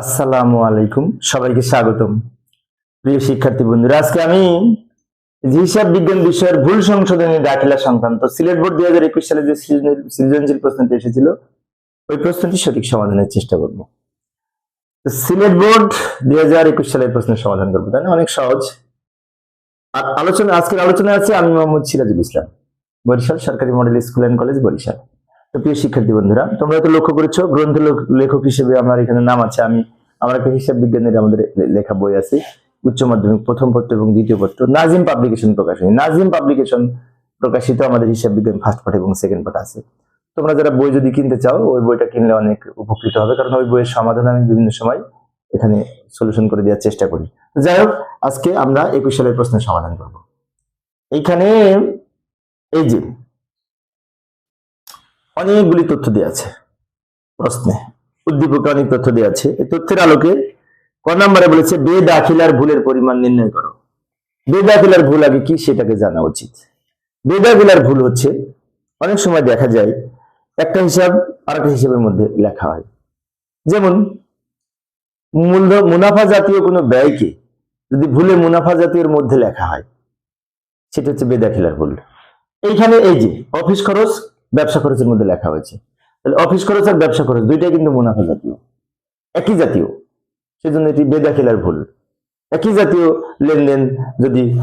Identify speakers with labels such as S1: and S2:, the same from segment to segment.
S1: আসসালামু আলাইকুম। সবাইকে স্বাগতম। প্রিয় শিক্ষার্থী বন্ধুরা, আজকে আমি হিসাব বিজ্ঞান বিষয়ের ভুল সংশোধনী দাখিলা সংক্রান্ত সিলেট বোর্ড দুই হাজার একুশ সালে যে সৃজনশীল- প্রশ্নটি এসেছিল, ওই প্রশ্নটি সঠিক সমাধানের চেষ্টা করব। সিলেট বোর্ড দুই হাজার একুশ সালের প্রশ্নের সমাধান করব। তাই অনেক সহজ। আর আলোচনা, আজকের আলোচনা আছে আমি মোহাম্মদ সিরাজুল ইসলাম, বরিশাল সরকারি model school and college Barishal. তো প্রিয় শিক্ষার্থী বন্ধুরা, তোমরা তো লক্ষ্য করেছ, গ্রন্থ লেখক হিসেবে আমার এখানে নাম আছে। আমি, আমার একটা হিসাব বিজ্ঞানের আমাদের লেখা বই আছে, উচ্চ মাধ্যমিক প্রথম পত্র এবং দ্বিতীয় পত্র। নাজিম পাবলিকেশন প্রকাশনী নাজিম পাবলিকেশন প্রকাশিত আমাদের হিসাব বিজ্ঞান ফার্স্ট পার্ট এবং সেকেন্ড পার্ট আছে। তোমরা যারা বই যদি কিনতে চাও, ওই বইটা কিনলে অনেক উপকৃত হবে, কারণ ওই বইয়ের সমাধান আমি বিভিন্ন সময় এখানে সলিউশন করে দেওয়ার চেষ্টা করি। যাই হোক, আজকে আমরা একুশ সালের প্রশ্নের সমাধান করব। এইখানে এই যে অনেকগুলি তথ্য দেওয়া আছে। প্রশ্নে। উদ্দীপকে অনেক তথ্য দেওয়া আছে। এই তথ্যের আলোকে ক নম্বরে বলেছে বে দাখিলার ভুলের পরিমাণ নির্ণয় করো। বে দাখিলার ভুল আগে কি সেটাকে জানা উচিত। বে দাখিলার ভুল হচ্ছে, অনেক সময় দেখা যায়, একটা হিসাব আর একটা হিসাবের মধ্যে লেখা হয়। যেমন মূল্য মুনাফা জাতীয় কোনো ব্যয়কে যদি ভুলে মুনাফা জাতীয়র মধ্যে লেখা হয়, সেটা হচ্ছে বেদাখিলার ভুল। এইখানে এই যে, অফিস খরচ ব্যবসা খরচের মধ্যে লেখা হয়েছে। তাহলে অফিস খরচ আর ব্যবসা খরচ দুইটাই কিন্তু মুনাফা জাতীয়। একই জাতীয়। সেজন্য এটি বেদাখিলার ভুল। একই জাতীয় লেনদেন যদি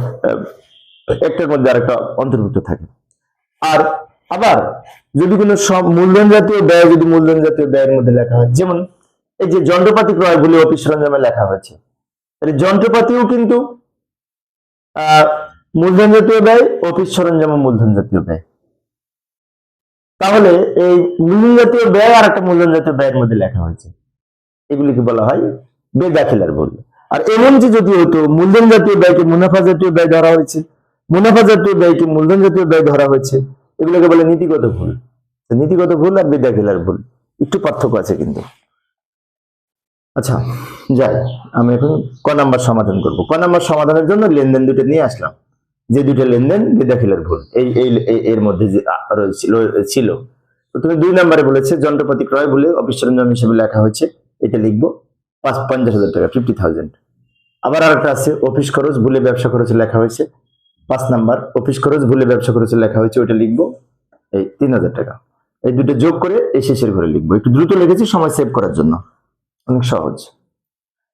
S1: একটার মধ্যে আরেকটা অন্তর্ভুক্ত থাকে। আর আবার যদি কোনো সব মূলধন জাতীয় ব্যয় যদি মূলধন জাতীয় ব্যয়ের মধ্যে লেখা হয়, যেমন এই যে যন্ত্রপাতি ক্রয় বলে অফিস সরঞ্জামে লেখা হয়েছে, তাহলে যন্ত্রপাতিও কিন্তু, আহ, মূলধন জাতীয় ব্যয়, অফিস সরঞ্জাম মূলধন জাতীয় ব্যয়। তাহলে এই মূলধন জাতীয় ব্যয় আর একটা মূলধন জাতীয় ব্যয়ের মধ্যে লেখা হয়েছে। এগুলিকে বলা হয় বেদাখিলার ভুল আর এমন যে যদি হতো, মূলধন জাতীয় ব্যয়কে মুনাফা জাতীয় ব্যয় ধরা হয়েছে, মুনাফা জাতীয় ব্যয়কে মূলধন জাতীয় ব্যয় ধরা হয়েছে, এগুলোকে বলে নীতিগত ভুল। নীতিগত ভুল আর বেদাখিলার ভুল, একটু পার্থক্য আছে কিন্তু। আচ্ছা যাই, আমি এখন ক নাম্বার সমাধান করব। ক নাম্বার সমাধানের জন্য লেনদেন দুটো নিয়ে আসলাম। যে দুটো লেনদেন বেদাখিলার ভুল। এই এই এর মধ্যে ছিল তুমি দুই নম্বরে বলেছে, যন্ত্রপাতি ক্রয় বলে অফিস সরঞ্জাম হিসেবে লেখা হয়েছে। এটা লিখব, পাঁচ, পঞ্চাশ হাজার টাকা ফিফটি থাউজেন্ড আবার আরেকটা আছে অফিস খরচ ভুলে ব্যবসা খরচে লেখা হয়েছে। পাঁচ নাম্বার অফিস খরচ ভুলে ব্যবসা খরচে লেখা হয়েছে, ওইটা লিখব। এই তিন হাজার টাকা। এই দুটো যোগ করে এই শেষের ঘরে লিখব। একটু দ্রুত লিখেছি, সময় সেভ করার জন্য। অনেক সহজ।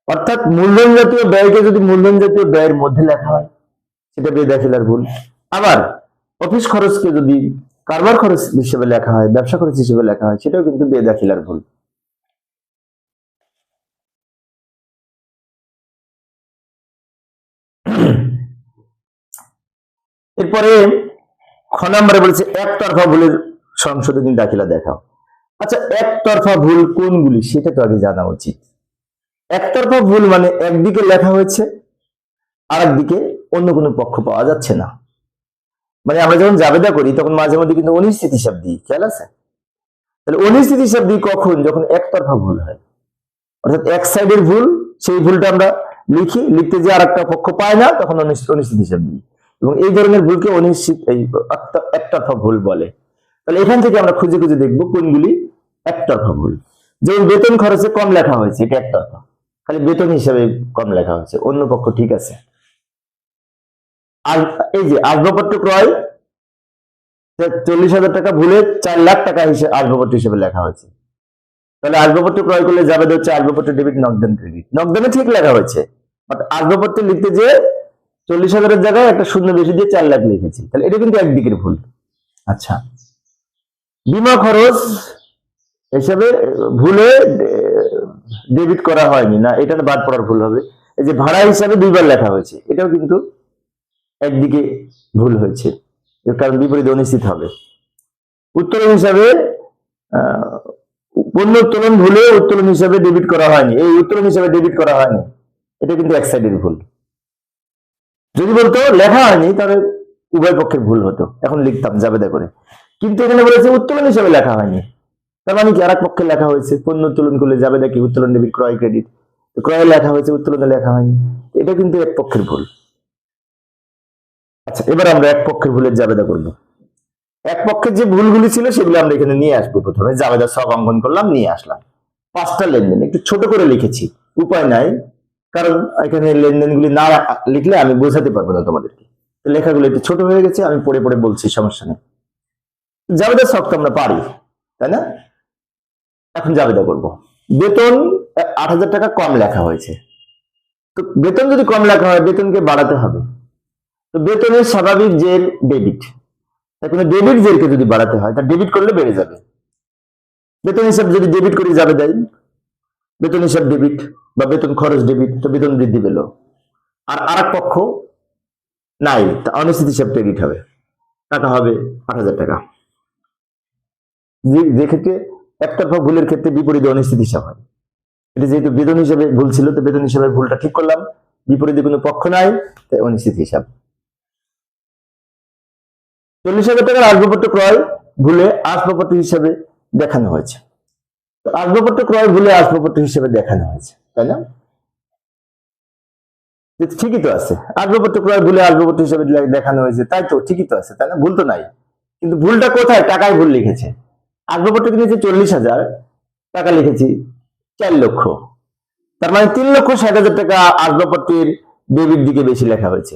S1: অর্থাৎ মূলধন জাতীয় ব্যয়কে যদি মূলধন জাতীয় ব্যয়ের মধ্যে লেখা হয় সেটা বেদাখিলার ভুল। আবার অফিস খরচকে যদি কারবার খরচ হিসেবে লেখা হয়, ব্যবসা খরচ হিসেবে লেখা হয়, সেটাও কিন্তু বেদাখিলার ভুল। এরপরে খ নম্বরে বলেছে, একতরফা ভুলের সংশোধনী দাখিলা দেখাও। আচ্ছা একতরফা ভুল কোনগুলি, সেটা তো আগে জানা উচিত। একতরফা ভুল মানে একদিকে লেখা হয়েছে আর একদিকে অন্য কোনো পক্ষ পাওয়া যাচ্ছে না। মানে আমরা যখন জাবেদা করি, তখন মাঝে মধ্যে কিন্তু অনিশ্চিত হিসাব দিই খেয়াল আছে? তাহলে অনিশ্চিত হিসাব দিই কখন? যখন একতরফা ভুল হয়। অর্থাৎ এক সাইডের ভুল, সেই ভুলটা আমরা লিখি, লিখতে যে আর একটা পক্ষ পায় না, তখন অনিশ্চিত হিসাব দিই এবং এই ধরনের ভুলকে অনিশ্চিত এই একতরফা ভুল বলে। তাহলে এখান থেকে আমরা খুঁজে খুঁজে দেখব কোনগুলি একতরফা ভুল। যেমন বেতন খরচে কম লেখা হয়েছে, এটা একতরফা। খালি বেতন হিসাবে কম লেখা হয়েছে, অন্য পক্ষ ঠিক আছে। এই যে আসবাবপত্র ক্রয় চল্লিশ হাজার টাকা ভুলে চার লাখ টাকা হিসেবে আসবাবপত্র হিসেবে লেখা হয়েছে। তাহলে আসবাবপত্র ক্রয় করলে যাবে হচ্ছে আসবাবপত্র ডেবিট নকদান ক্রেডিট নকদানে ঠিক লেখা হয়েছে বাট আসবাবপত্র লিখতে যে চল্লিশ হাজারের জায়গায় একটা শূন্য বেশি দিয়ে চার লাখ লিখেছি। তাহলে এটা কিন্তু একদিকের ভুল। আচ্ছা। বিমা খরচ হিসাবে ভুলে ডেবিট করা হয়নি না এটা বাদ পড়ার ভুল হবে। এই যে ভাড়া হিসাবে দুইবার লেখা হয়েছে এটাও কিন্তু একদিকে ভুল হয়েছে, এর কারণ বিপরীত অনিশ্চিত হবে। উত্তোলন হিসাবে পণ্য উত্তোলন ভুলে উত্তোলন হিসাবে ডেবিট করা হয়নি। এই উত্তোলন হিসাবে ডেবিট করা হয়নি। এটা কিন্তু এক সাইডের ভুল। যদি বলতো লেখা হয়নি, তাহলে উভয় পক্ষের ভুল হতো। এখন লিখতাম, জাবেদা করে। কিন্তু এখানে বলেছে উত্তোলন হিসাবে লেখা হয়নি। তার মানে কি আর এক পক্ষে লেখা হয়েছে? পণ্য উত্তোলন করলে জাবেদা কি? উত্তোলন ডেবিট ক্রয় ক্রেডিট ক্রয়ে লেখা হয়েছে, উত্তোলনে লেখা হয়নি। এটা কিন্তু এক পক্ষের ভুল। আচ্ছা এবার আমরা এক পক্ষের ভুলের জাবেদা করব। এক পক্ষের যে ভুলগুলি ছিল সেগুলো আমরা এখানে নিয়ে আসব প্রথমে। জাবেদা সব অঙ্কন করলাম, নিয়ে আসলাম। পাঁচটা লেনদেন, একটু ছোট করে লিখেছি। উপায় নাই, কারণ এখানে লেনদেনগুলি না লিখলে আমি বোঝাতে পারব না তোমাদেরকে। লেখাগুলো একটু ছোট হয়ে গেছে, আমি পড়ে পড়ে বলছি, সমস্যা নেই। জাবেদা শখ তো আমরা পারি, তাই না? এখন জাবেদা করব। বেতন, আট হাজার টাকা কম লেখা হয়েছে। তো বেতন যদি কম লেখা হয়, বেতনকে বাড়াতে হবে। তো বেতনের স্বাভাবিক জের ডেবিট। এখন ডেবিট জেরকে যদি বাড়াতে হয় তা ডেবিট করলে বেড়ে যাবে। বেতন হিসাব যদি ডেবিট করে যাবে দেয় বেতন হিসাব ডেবিট বা বেতন খরচ ডেবিট তো বেতন বৃদ্ধি পেল। আর আর এক পক্ষ নাই, তা অনিশ্চিত হিসাব ক্রেডিট হবে। টাকা হবে আট হাজার টাকা। যে ক্ষেত্রে একতরফা ভুলের ক্ষেত্রে বিপরীতে অনিশ্চিত হিসাব হয়। এটা যেহেতু বেতন হিসাবে ভুল ছিল, তো বেতন হিসাবে ভুলটা ঠিক করলাম। বিপরীতে কোনো পক্ষ নাই, তাই অনিশ্চিত হিসাব। চল্লিশ হাজার টাকার আসবাবপত্র ক্রয় ভুলে আসবাবপত্র হিসেবে দেখানো হয়েছে। আসবাবপত্র ক্রয় ভুলে আসবাবপত্র হিসেবে দেখানো হয়েছে, তাই না? ঠিকই তো আছে। আসবাবপত্র ক্রয় ভুলে আসবাবপত্র হিসেবে দেখানো হয়েছে, তাই তো, ঠিকই তো আছে, তাই না? ভুল তো নাই। কিন্তু ভুলটা কোথায়? টাকায় ভুল লিখেছে। আসবাবপত্র কিনেছি চল্লিশ হাজার, টাকা লিখেছি চার লক্ষ। তার মানে তিন লক্ষ ষাট হাজার টাকা আসবাবপত্রের ডেবিট দিকে বেশি লেখা হয়েছে।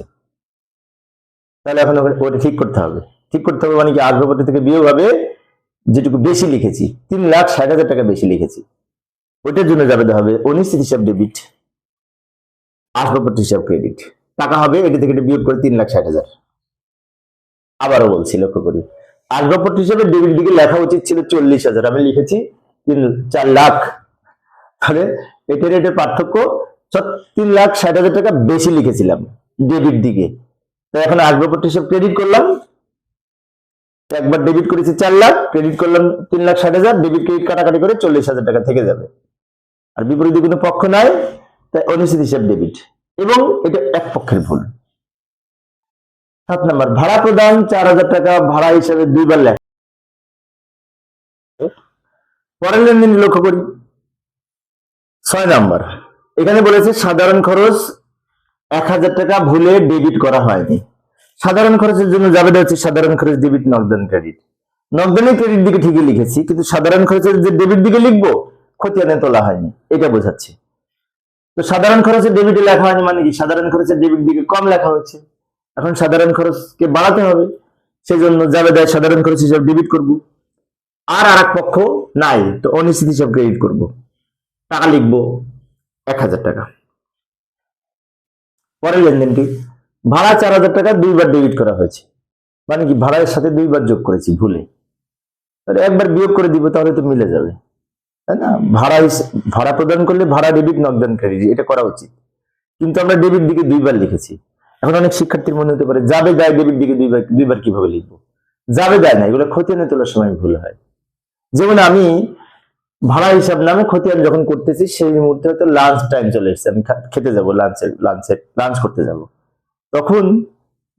S1: তাহলে এখন ওটা ঠিক করতে হবে। ঠিক করতে হবে মানে কি আসবাবপত্র থেকে বিয়োগ হবে, যেটুকু বেশি লিখেছি, তিন লাখ ষাট হাজার টাকা বেশি লিখেছি। ওইটার জন্য যাবে হবে অনিশ্চিত হিসাব ডেবিট আসবাবপত্র হিসাব ক্রেডিট টাকা হবে, এটি থেকে বিয়োগ করে তিন লাখ ষাট হাজার। আবারও বলছি, লক্ষ্য করি। আসবাবপত্র হিসাবে ডেবিট দিকে লেখা উচিত ছিল চল্লিশ হাজার। আমি লিখেছি তিন, চার লাখ। তাহলে এটার এটার পার্থক্য তিন লাখ ষাট হাজার টাকা বেশি লিখেছিলাম ডেবিট দিকে। তাই এখন আসবাবপত্র হিসাব ক্রেডিট করলাম। একবার ডেবিট করেছি চার লাখ ক্রেডিট করলাম তিন লাখ ষাট হাজার ডেবিট ক্রেডিট কাটাকাটি করে চল্লিশ হাজার টাকা থেকে যাবে। আর বিপরীতে কোনো পক্ষ নাই, তাই অনিশ্চিত হিসাব ডেবিট এবং এটা এক পক্ষের ভুল। সাত নাম্বার, ভাড়া প্রদান চার হাজার টাকা, ভাড়া হিসাবে দুইবার লেখা। পরের লেনদেন লক্ষ্য করি। ছয় নাম্বার, এখানে বলেছে সাধারণ খরচ এক হাজার টাকা ভুলে ডেবিট করা হয়নি। সাধারণ খরচের জন্য যাবে হচ্ছে সাধারণ খরচ ডেবিট নগদান ক্রেডিট নগদানের ক্রেডিট দিকে ঠিকই লিখেছি, কিন্তু সাধারণ খরচের যে ডেবিট দিকে লিখব, খতিয়ানে তোলা হয়নি, এটা বোঝাচ্ছে। তো সাধারণ খরচের ডেবিটে লেখা হয়নি মানে কি? সাধারণ খরচের ডেবিট দিকে কম লেখা হয়েছে। এখন সাধারণ খরচকে বাড়াতে হবে সেই জন্য যাবে দেয় সাধারণ খরচ হিসাবে ডেবিট করব। আর আর এক পক্ষ নাই, তো অনিশ্চিত হিসাব ক্রেডিট করব। টাকা লিখব এক হাজার টাকা। পরের লেনদেনটি ভাড়া চার হাজার টাকা দুইবার ডেবিট করা হয়েছে। মানে কি, ভাড়ার সাথে দুইবার যোগ করেছি, ভুলে। একবার বিয়োগ করে দিব, তাহলে তো মিলে যাবে। তাই না? ভাড়া ভাড়া প্রদান করলে ভাড়া ডেবিট নগদান ক্রেডিট এটা করা উচিত। কিন্তু আমরা ডেবিট দিকে দুইবার লিখেছি। এখন অনেক শিক্ষার্থীর মনে হতে পারে, যাবে দেয় ডেবিট দিকে দুইবার দুইবার কীভাবে লিখব? যাবে দেয় না, এগুলো খতিয়ানে তোলার সময় ভুল হয়। যেমন আমি ভাড়া হিসাব নামে খতিয়ান যখন করতেছি, সেই মুহূর্তে হয়তো লাঞ্চ টাইম চলে এসেছে, আমি খেতে যাব লাঞ্চের লাঞ্চের লাঞ্চ করতে যাব। তখন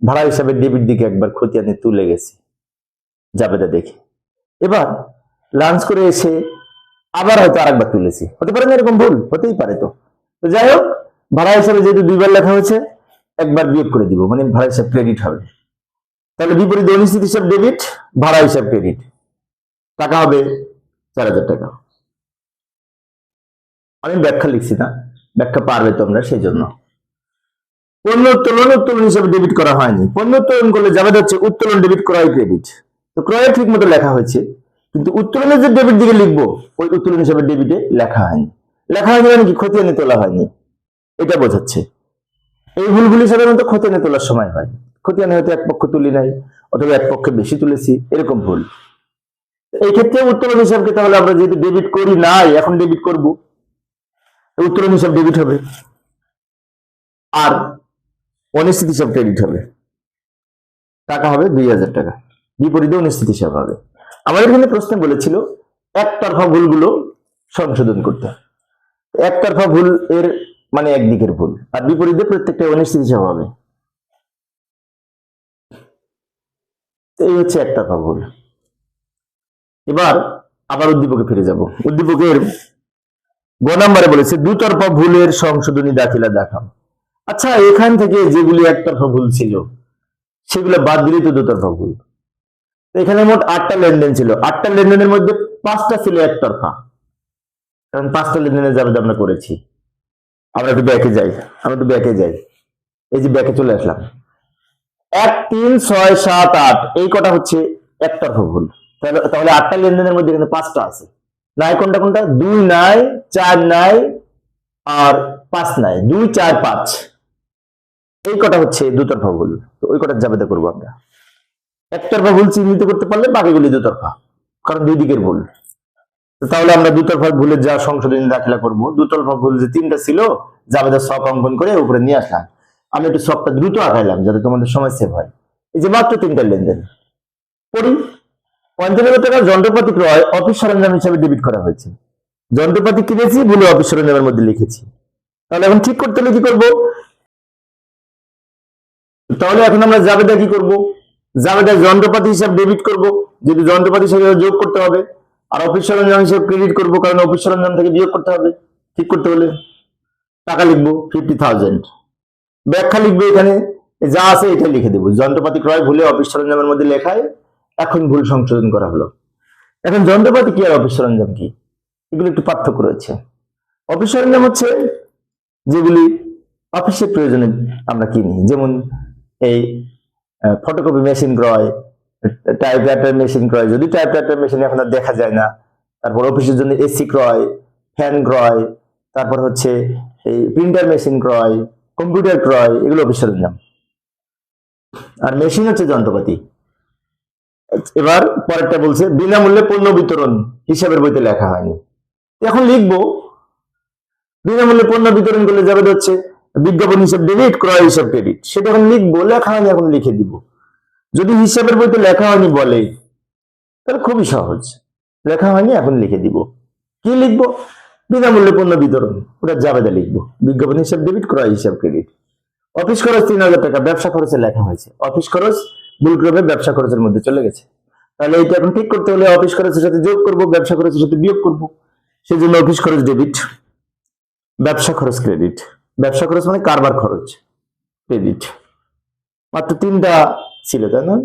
S1: ভাড়া হিসাবে ডেবিট দিকে একবার খতিয়ানে তুলে গেছি, জাবেদা দেখে। এবার লাঞ্চ করে এসে আবার হয়তো আরেকবার তুলেছি। হতে পারে না এরকম ভুল, হতেই পারে তো। তো যাই হোক, ভাড়া হিসাবে যেহেতু দুইবার লেখা হয়েছে, একবার বিয়োগ করে দিব মানে ভাড়া হিসাব ক্রেডিট হবে। তাহলে বিপরীত অনিশ্চিত হিসাব ডেবিট ভাড়া হিসাব ক্রেডিট টাকা হবে চার হাজার টাকা। আমি ব্যাখ্যা লিখছি না, ব্যাখ্যা পারবে তোমরা সেই জন্য পণ্য উত্তোলন উত্তোলন হিসাবে ডেবিট করা হয়নি। পণ্য উত্তোলন করলে যাবে হচ্ছে উত্তোলন ডেবিট ক্রয় ক্রেডিট তো ক্রয় ঠিক মতো লেখা হয়েছে। কিন্তু উত্তোলনের যে ডেবিট দিকে লিখব, ওই উত্তোলন হিসাবে ডেবিটে লেখা হয়নি। লেখা হয়নি মানে কি? খতিয়ানে তোলা হয়নি। এটা বোঝাচ্ছে। এই ভুলগুলি সাধারণত খতিয়ানে তোলার সময় হয়। খতিয়ানে হয়তো এক পক্ষ তুলি নাই, অথবা এক পক্ষে বেশি তুলেছি, এরকম ভুল। এই ক্ষেত্রে উত্তোলন হিসাবকে তাহলে আমরা যেহেতু ডেবিট করি নাই, এখন ডেবিট করব। উত্তোলন হিসাব ডেবিট হবে। আর অনিশ্চিত হিসাব ক্রেডিট হবে। টাকা হবে দুই হাজার টাকা। বিপরীতে অনিশ্চিত হিসাব হবে। আমাদের এখানে প্রশ্ন বলেছিল, একতরফা ভুলগুলো সংশোধন করতে। একতরফা ভুল এর মানে একদিকের ভুল, আর বিপরীতে প্রত্যেকটা অনিশ্চিত হিসাব হবে। এই হচ্ছে একতরফা ভুল। এবার আবার উদ্দীপকে ফিরে যাব। উদ্দীপকের গ নম্বরে বলেছে, দুতরফা ভুলের সংশোধনী দাখিলা দেখাও। আচ্ছা এখান থেকে যেগুলি একতরফা ভুল ছিল, সেগুলো বাদ দিলেই তো দুতরফা ভুল এখানে মোট আটটা লেনদেন ছিল। আটটা লেনদেনের মধ্যে পাঁচটা ছিল একতরফা। কারণ পাঁচটা লেনদেনের যাবে আমরা করেছি। আমরা একটু ব্যাকে যাই। আমরা একটু ব্যাকে যাই। এই যে ব্যাকে চলে আসলাম। এক, তিন, ছয়, সাত, আট, এই কটা হচ্ছে একতরফা ভুল তাহলে তাহলে আটটা লেনদেনের মধ্যে এখানে পাঁচটা আছে। নাই কোনটা কোনটা? দুই নাই, চার নাই, আর পাঁচ নাই। দুই, চার, পাঁচ। এই কটা হচ্ছে দুতরফা ভুল। তো ওই কটা জাবেদা করব আমরা। একতরফা ভুল চিহ্নিত করতে পারলে বাকিগুলি দুতরফা কারণ দুই দিকের ভুল। তাহলে আমরা দুতরফা ভুলের যা সংশোধনী দাখিলা করব দুতরফা ভুল যে তিনটা ছিল, জাবেদা শখ অঙ্কন করে উপরে নিয়ে আসলাম। আমি একটু শখটা দ্রুত আঁকাইলাম যাতে তোমাদের সময় সেভ হয়। এই যে মাত্র তিনটা লেনদেন। পড়ি। পঞ্চানব্বই টাকা যন্ত্রপাতি ক্রয় অফিস সরঞ্জাম হিসাবে ডেবিট করা হয়েছে। যন্ত্রপাতি কিনেছি বলে অফিস সরঞ্জামের মধ্যে লিখেছি। তাহলে এখন ঠিক করতে হলে কি করব? তাহলে এখন আমরা জাবেদা কি করব? জাবেদা যন্ত্রপাতি হিসাব ডেবিট করব। যদি যন্ত্রপাতি হিসাবে যোগ করতে হবে, আর অফিস সরঞ্জাম হিসেবে ক্রেডিট করব, কারণ অফিস সরঞ্জাম থেকে বিয়োগ করতে হবে। ঠিক করতে হলে টাকা লিখব ফিফটি থাউজেন্ড ব্যাখ্যা লিখবে এখানে যা আছে এটা লিখে দেবো। যন্ত্রপাতি ক্রয় ভুলে অফিস সরঞ্জামের মধ্যে লেখায় এখন ভুল সংশোধন করা হলো। এখন যন্ত্রপাতি কি আর অফিস সরঞ্জাম কি? এগুলো একটু পার্থক্য রয়েছে। অফিস সরঞ্জাম হচ্ছে যেগুলি অফিসের প্রয়োজনে আমরা কিনি। যেমন এই ফটোকপি মেশিন ক্রয় টাইপরাইটার মেশিন ক্রয়। যদি টাইপরাইটার মেশিন এখন আর দেখা যায় না, তারপর অফিসের জন্য এসি ক্রয় ফ্যান ক্রয়, তারপর হচ্ছে এই প্রিন্টার মেশিন ক্রয় কম্পিউটার ক্রয়, এগুলো অফিস সরঞ্জাম আর মেশিন হচ্ছে যন্ত্রপাতি। এবার পরেরটা বলছে, বিনামূল্যে পণ্য বিতরণ হিসাবের বইতে লেখা হয়নি। এখন লিখব, বিনামূল্যে পণ্য বিতরণ করলে যাবে হচ্ছে বিজ্ঞাপন হিসাব ডেবিট ক্রয় হিসাব ক্রেডিট সেটা এখন লিখব, লেখা হয়নি, এখন লিখে দিব। যদি হিসাবের বইতে লেখা হয়নি বলে, তাহলে খুবই সহজ। লেখা হয়নি, এখন লিখে দিব। কি লিখব? বিনামূল্যে পণ্য বিতরণ, ওটা জাবেদা লিখব। বিজ্ঞাপন হিসাব ডেবিট ক্রয় হিসাব ক্রেডিট অফিস খরচ তিন হাজার টাকা, ব্যবসা খরচে লেখা হয়েছে। অফিস খরচ ভুলক্রমে ব্যবসা খরচের মধ্যে চলে গেছে। তাহলে এটা এখন ঠিক করতে হলে অফিস খরচের সাথে যোগ করব, ব্যবসা খরচের সাথে বিয়োগ করব। সেই জন্য অফিস খরচ ডেবিট ব্যবসা খরচ ক্রেডিট ব্যবসা খরচ মানে কারবার খরচ ক্রেডিট মাত্র তিনটা ছিল, তাই না?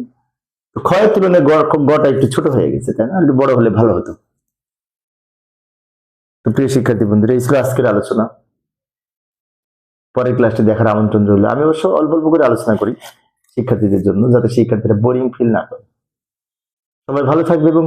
S1: ক্ষয়ের তুলনায় গড়টা একটু ছোট হয়ে গেছে, তাই না? একটু বড় হলে ভালো হতো। তো প্রিয় শিক্ষার্থী বন্ধুরা, এই ছিল আজকের আলোচনা। পরের ক্লাসটি দেখার আমন্ত্রণ রইল। আমি অবশ্য অল্প অল্প করে আলোচনা করি শিক্ষার্থীদের জন্য, যাতে শিক্ষার্থীরা বোরিং ফিল না করে। সবাই ভালো থাকবে এবং